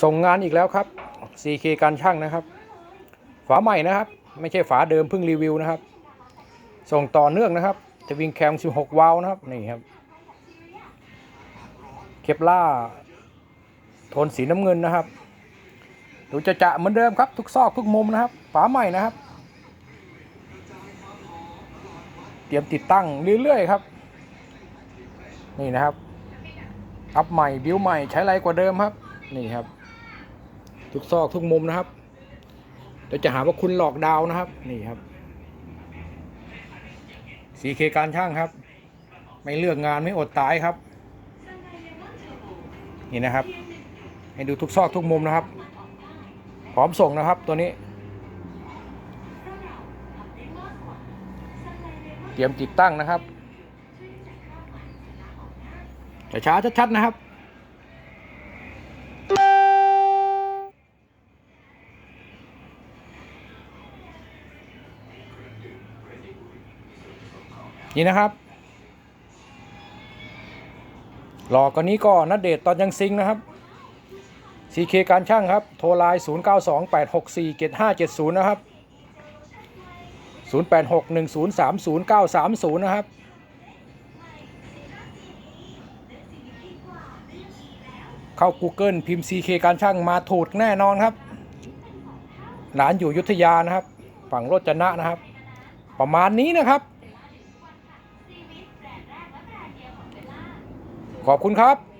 ส่งงานอีกแล้วครับ 4K การช่างนะครับ ฝาใหม่นะครับ ไม่ใช่ฝาเดิมเพิ่งรีวิวนะครับ ส่งต่อเนื่องนะครับ จะวิงแคม 16 วาล์วนะครับ นี่ครับ เคปล่าโทนสีน้ำเงินนะครับ ดูจะจะเหมือนเดิมครับ ทุกซอกทุกมุมนะครับ ฝาใหม่นะครับ เตรียมติดตั้งเรื่อยๆครับ นี่นะครับ อัพใหม่ บิวใหม่ ใช้ไรกว่าเดิมครับ นี่ครับ ทุกซอกทุกมุมนะครับเดี๋ยวจะหาว่าคุณหลอกดาวน์นะครับ นี่ครับ 4K การช่างครับ ไม่เลือกงานไม่อดตายครับ นี่นะครับ ให้ดูทุกซอกทุกมุมนะครับ พร้อมส่งนะครับตัวนี้ เตรียมติดตั้งนะครับช้าๆชัดๆนะครับ นี่นะครับ หลอกกันนี้ก็นัดเดทตอนยังซิงนะครับ CK การช่างครับ โทรไลน์ 0928647570 นะครับ 0861030930 นะครับ เข้า Google พิมพ์ CK การช่างมาถูกแน่นอนครับร้านอยู่ยุทธยานะครับ ฝั่งรถจนะนะครับ ประมาณนี้นะครับ ขอบคุณครับ